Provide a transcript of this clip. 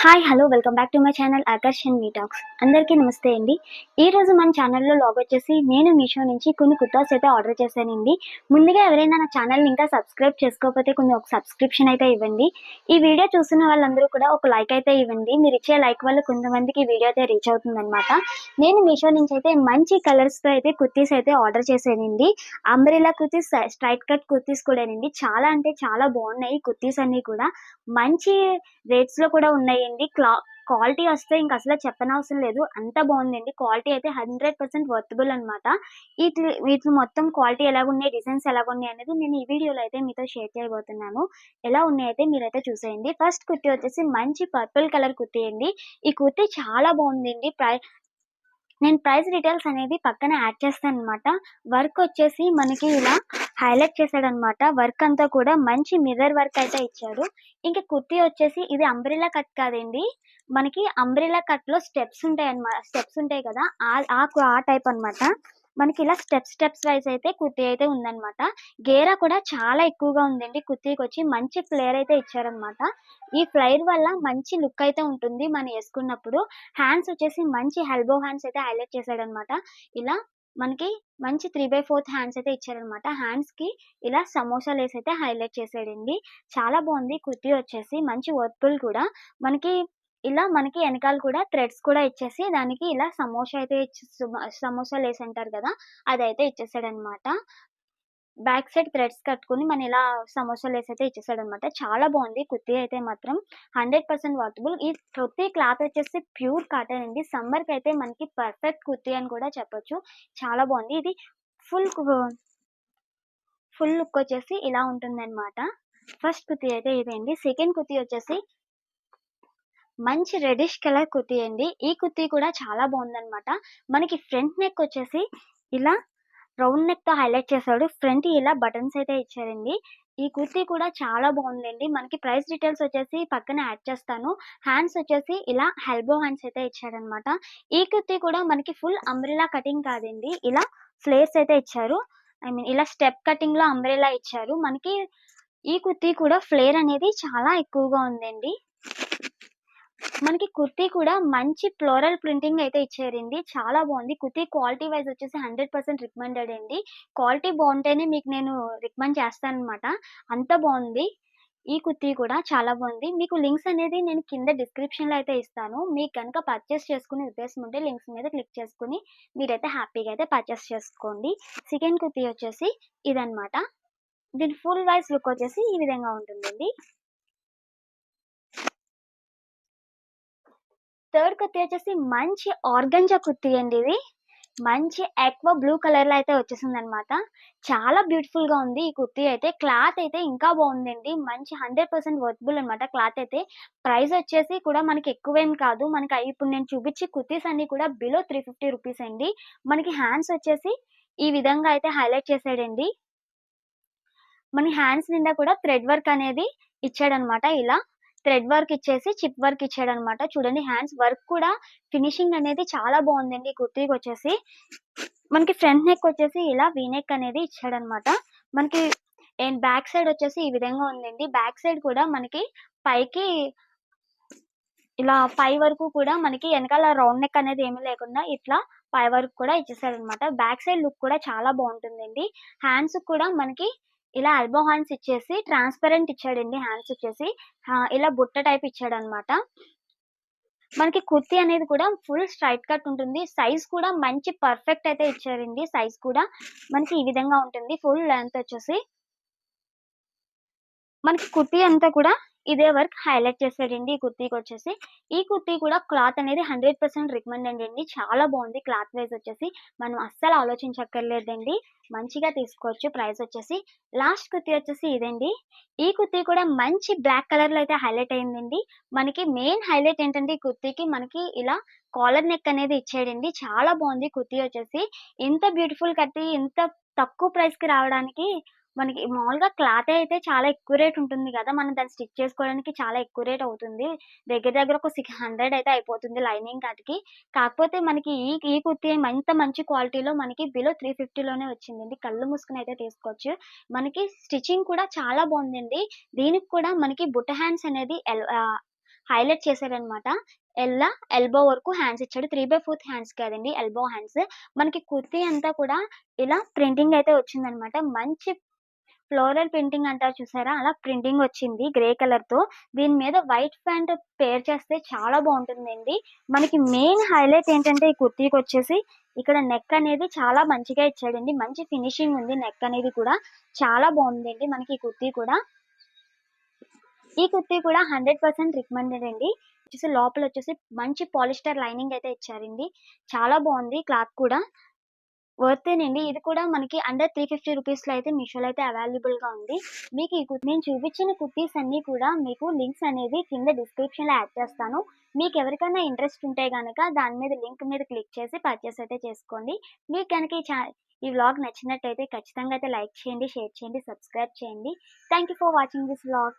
Hi hello welcome back to my channel Akarshan me talks అందరికీ నమస్తే అండి. ఈ రోజు మన ఛానల్లో లాగ్ వచ్చేసి నేను మీషో నుంచి కొన్ని కుర్తాస్ అయితే ఆర్డర్ చేశానండి. ముందుగా ఎవరైనా నా ఛానల్ ఇంకా సబ్స్క్రైబ్ చేసుకోకపోతే కొన్ని ఒక సబ్స్క్రిప్షన్ అయితే ఇవ్వండి. ఈ వీడియో చూస్తున్న వాళ్ళందరూ కూడా ఒక లైక్ అయితే ఇవ్వండి. మీరు ఇచ్చే లైక్ వల్ల కొంతమందికి ఈ వీడియో అయితే రీచ్ అవుతుందన్నమాట. నేను మీషో నుంచి అయితే మంచి కలర్స్తో అయితే కుర్తీస్ అయితే ఆర్డర్ చేశానండి. Umbrella kurtis straight cut kurtis కూడానండి. చాలా అంటే చాలా బాగున్నాయి కుర్తీస్ అన్నీ కూడా. మంచి రేట్స్లో కూడా అండి క్లా క్వాలిటీ వస్తే ఇంకా అసలు చెప్పనవసరం లేదు. అంత బాగుందండి. క్వాలిటీ అయితే హండ్రెడ్ పర్సెంట్ వర్తబుల్ అనమాట వీటి వీటి మొత్తం క్వాలిటీ ఎలా ఉన్నాయి డిజైన్స్ ఎలా ఉన్నాయి అనేది నేను ఈ వీడియోలో అయితే మీతో షేర్ చేయబోతున్నాను. ఎలా ఉన్నాయి అయితే మీరైతే చూసేయండి. ఫస్ట్ కుర్తీ వచ్చేసి మంచి పర్పుల్ కలర్ కుర్తీ అండి. ఈ కుర్తీ చాలా బాగుందండి. ప్రై నేను ప్రైస్ డీటెయిల్స్ అనేది పక్కన యాడ్ చేస్తాను అనమాట వర్క్ వచ్చేసి మనకి ఇలా హైలైట్ చేశాడు అనమాట వర్క్ అంతా కూడా మంచి మిర్రర్ వర్క్ అయితే ఇచ్చాడు. ఇంకా కుర్తీ వచ్చేసి ఇది అంబ్రిలా కట్ కాదండి. మనకి అంబ్రిలా కట్లో స్టెప్స్ ఉంటాయి అన్నమాట స్టెప్స్ ఉంటాయి కదా ఆ- ఆ టైప్ అన్నమాట. మనకి ఇలా స్టెప్ స్టెప్స్ వైజ్ అయితే కుర్తీ అయితే ఉందన్నమాట. గేరా కూడా చాలా ఎక్కువగా ఉందండి కుర్తీకి వచ్చి. మంచి ఫ్లేర్ అయితే ఇచ్చారనమాట ఈ ఫ్లైర్ వల్ల మంచి లుక్ అయితే ఉంటుంది మనం వేసుకున్నప్పుడు. హ్యాండ్స్ వచ్చేసి మంచి హెల్బో హ్యాండ్స్ అయితే హైలైట్ చేశాడనమాట ఇలా మనకి మంచి త్రీ బై ఫోర్త్ హ్యాండ్స్ అయితే ఇచ్చారనమాట హ్యాండ్స్కి ఇలా సమోసా లేస్ అయితే హైలైట్ చేసాడండి. చాలా బాగుంది. కుర్తీ వచ్చేసి మంచి వర్క్ఫుల్ కూడా. మనకి ఇలా మనకి వెనకాల కూడా థ్రెడ్స్ కూడా ఇచ్చేసి దానికి ఇలా సమోసా అయితే ఇచ్చి- సమోసా లేస్ అంటారు కదా అదైతే ఇచ్చేసాడనమాట బ్యాక్ సైడ్ థ్రెడ్స్ కట్టుకుని మన ఇలా సమోసాలు వేసి అయితే ఇచ్చేసాడనమాట. చాలా బాగుంది. కుర్తీ అయితే మాత్రం హండ్రెడ్ పర్సెంట్ వర్తబుల్. ఈ కుర్తీ క్లాత్ వచ్చేసి ప్యూర్ కాటన్ అండి. సమ్మర్కి అయితే మనకి పర్ఫెక్ట్ కుర్తీ అని కూడా చెప్పొచ్చు. చాలా బాగుంది. ఇది ఫుల్ ఫుల్ లుక్ వచ్చేసి ఇలా ఉంటుంది అనమాట ఫస్ట్ కుర్తీ అయితే ఇదండి సెకండ్ కుర్తీ వచ్చేసి మంచి రెడిష్ కలర్ కుర్తీ అండి. ఈ కుర్తీ కూడా చాలా బాగుందన్నమాట. మనకి ఫ్రంట్ నెక్ వచ్చేసి ఇలా రౌండ్ నెక్తో హైలైట్ చేశాడు. ఫ్రంట్ ఇలా బటన్స్ అయితే ఇచ్చారండి. ఈ కుర్తీ కూడా చాలా బాగుందండి. మనకి ప్రైస్ డీటెయిల్స్ వచ్చేసి పక్కన యాడ్ చేస్తాను. హ్యాండ్స్ వచ్చేసి ఇలా హెల్బో హ్యాండ్స్ అయితే ఇచ్చారనమాట ఈ కుర్తీ కూడా మనకి ఫుల్ అంబ్రెలా కటింగ్ కాదండి. ఇలా ఫ్లేర్స్ అయితే ఇచ్చారు. ఐ మీన్ ఇలా స్టెప్ కటింగ్లో అంబ్రెలా ఇచ్చారు. మనకి ఈ కుర్తీ కూడా ఫ్లేర్ అనేది చాలా ఎక్కువగా ఉందండి. మనకి కుర్తీ కూడా మంచి ఫ్లోరల్ ప్రింటింగ్ అయితే ఇచ్చారండి. చాలా బాగుంది. కుర్తీ క్వాలిటీ వైజ్ వచ్చేసి హండ్రెడ్ పర్సెంట్ రికమెండెడ్ అండి. క్వాలిటీ బాగుంటేనే మీకు నేను రికమెండ్ చేస్తాను అనమాట అంత బాగుంది. ఈ కుర్తీ కూడా చాలా బాగుంది. మీకు లింక్స్ అనేది నేను కింద డిస్క్రిప్షన్లో అయితే ఇస్తాను. మీకు కనుక పర్చేస్ చేసుకునే ఉద్దేశం ఉంటే లింక్స్ మీద క్లిక్ చేసుకుని మీరైతే హ్యాపీగా అయితే పర్చేస్ చేసుకోండి. సెకండ్ కుర్తీ వచ్చేసి ఇదనమాట దీని ఫుల్ వైజ్ లుక్ వచ్చేసి ఈ విధంగా ఉంటుందండి. థర్డ్ కుర్తీ వచ్చేసి మంచి ఆర్గంజా కుర్తీ అండి ఇది. మంచి ఎక్వా బ్లూ కలర్లో అయితే వచ్చేసింది అనమాట చాలా బ్యూటిఫుల్గా ఉంది ఈ కుర్తీ అయితే. క్లాత్ అయితే ఇంకా బాగుందండి. మంచి హండ్రెడ్ పర్సెంట్ వర్త్బుల్ అనమాట క్లాత్ అయితే. ప్రైస్ వచ్చేసి కూడా మనకి ఎక్కువేం కాదు. మనకి ఇప్పుడు నేను చూపించే కుర్తీస్ అన్ని కూడా బిలో త్రీ ఫిఫ్టీ రూపీస్ అండి. మనకి హ్యాండ్స్ వచ్చేసి ఈ విధంగా అయితే హైలైట్ చేసాడండి మన హ్యాండ్స్ నిండా కూడా థ్రెడ్ వర్క్ అనేది ఇచ్చాడనమాట ఇలా. థ్రెడ్ వర్క్ ఇచ్చేసి చిప్ వర్క్ ఇచ్చాడు అనమాట చూడండి హ్యాండ్స్ వర్క్ కూడా ఫినిషింగ్ అనేది చాలా బాగుందండి కుర్తీకి వచ్చేసి. మనకి ఫ్రంట్ నెక్ వచ్చేసి ఇలా వీ నెక్ అనేది ఇచ్చాడనమాట. మనకి బ్యాక్ సైడ్ వచ్చేసి ఈ విధంగా ఉందండి. బ్యాక్ సైడ్ కూడా మనకి పైకి ఇలా పై వరకు కూడా మనకి వెనకాల రౌండ్ నెక్ అనేది ఏమీ లేకుండా ఇట్లా పై వరకు కూడా ఇచ్చేసాడు అనమాట బ్యాక్ సైడ్ లుక్ కూడా చాలా బాగుంటుందండి. హ్యాండ్స్ కూడా మనకి ఇలా ఎల్బో హ్యాండ్స్ ఇచ్చేసి ట్రాన్స్పరెంట్ ఇచ్చాడండి హ్యాండ్స్ వచ్చేసి ఇలా బుట్ట టైప్ ఇచ్చాడు అనమాట మనకి కుర్తీ అనేది కూడా ఫుల్ స్ట్రైట్ కట్ ఉంటుంది. సైజ్ కూడా మంచి పర్ఫెక్ట్ అయితే ఇచ్చారండి సైజ్ కూడా. మనకి ఈ విధంగా ఉంటుంది ఫుల్ లెంత్ వచ్చేసి. మనకి కుర్తీ అంతా కూడా ఇదే వర్క్ హైలైట్ చేశాడండి ఈ కుర్తీకి వచ్చేసి. ఈ కుర్తీ కూడా క్లాత్ అనేది హండ్రెడ్ పర్సెంట్ రికమెండెడ్ అండి చాలా బాగుంది క్లాత్ వైజ్ వచ్చేసి. మనం అస్సలు ఆలోచించక్కర్లేదండి. మంచిగా తీసుకోవచ్చు. ప్రైస్ వచ్చేసి. లాస్ట్ కుర్తీ వచ్చేసి ఇదండి. ఈ కుర్తీ కూడా మంచి బ్లాక్ కలర్లో అయితే హైలైట్ అయిందండి మనకి మెయిన్ హైలైట్ ఏంటంటే ఈ కుర్తీకి మనకి ఇలా కాలర్ నెక్ అనేది ఇచ్చాడండి. చాలా బాగుంది కుర్తీ వచ్చేసి. ఇంత బ్యూటిఫుల్ కట్టి ఇంత తక్కువ ప్రైస్కి రావడానికి మనకి మామూలుగా క్లాత్ అయితే చాలా ఎక్కువ రేట్ ఉంటుంది కదా! మనం దాన్ని స్టిచ్ చేసుకోవడానికి చాలా ఎక్కువ రేట్ అవుతుంది. దగ్గర దగ్గర ఒక సిక్స్ హండ్రెడ్ అయితే అయిపోతుంది లైనింగ్ కాటికి. కాకపోతే మనకి ఈ ఈ కుర్తీ ఇంత మంచి క్వాలిటీలో మనకి బిలో త్రీ ఫిఫ్టీలోనే వచ్చిందండి. కళ్ళు మూసుకుని అయితే తీసుకోవచ్చు. మనకి స్టిచ్చింగ్ కూడా చాలా బాగుందండి. దీనికి కూడా మనకి బుట్ట హ్యాండ్స్ అనేది ఎల్- హైలైట్ చేశాడనమాట ఎల్లా ఎల్బో వరకు హ్యాండ్స్ ఇచ్చాడు. త్రీ బై ఫోర్త్ హ్యాండ్స్ కాదండి ఎల్బో హ్యాండ్స్. మనకి కుర్తీ అంతా కూడా ఇలా ప్రింటింగ్ అయితే వచ్చిందనమాట. మంచి ఫ్లోరల్ ప్రింటింగ్ అంటారు చూసారా? అలా ప్రింటింగ్ వచ్చింది గ్రే కలర్తో. దీని మీద వైట్ ప్యాంట్ పేర్ చేస్తే చాలా బాగుంటుందండి. మనకి మెయిన్ హైలైట్ ఏంటంటే ఈ కుర్తీకి వచ్చేసి ఇక్కడ నెక్ అనేది చాలా మంచిగా ఇచ్చాడండి. మంచి ఫినిషింగ్ ఉంది నెక్ అనేది కూడా. చాలా బాగుందండి మనకి ఈ కుర్తీ కూడా. ఈ కుర్తీ కూడా హండ్రెడ్ పర్సెంట్ రికమెండెడ్ అండి. వచ్చేసి లోపల వచ్చేసి మంచి పాలిస్టర్ లైనింగ్ అయితే ఇచ్చారండి. చాలా బాగుంది క్లాత్ కూడా. వర్తేనండి ఇది కూడా మనకి అండర్ త్రీ ఫిఫ్టీ రూపీస్లో అయితే మీషోలో అయితే అవైలబుల్గా ఉంది. మీకు ఈ నేను చూపించిన కుర్తీస్ అన్నీ కూడా మీకు లింక్స్ అనేది కింద డిస్క్రిప్షన్లో యాడ్ చేస్తాను. మీకు ఎవరికైనా ఇంట్రెస్ట్ ఉంటే కనుక దాని మీద లింక్ మీద క్లిక్ చేసి పర్చేస్ అయితే చేసుకోండి. మీకు కనుక ఈ ఈ వ్లాగ్ నచ్చినట్టయితే ఖచ్చితంగా అయితే లైక్ చేయండి షేర్ చేయండి సబ్స్క్రైబ్ చేయండి. Thank you for watching this vlog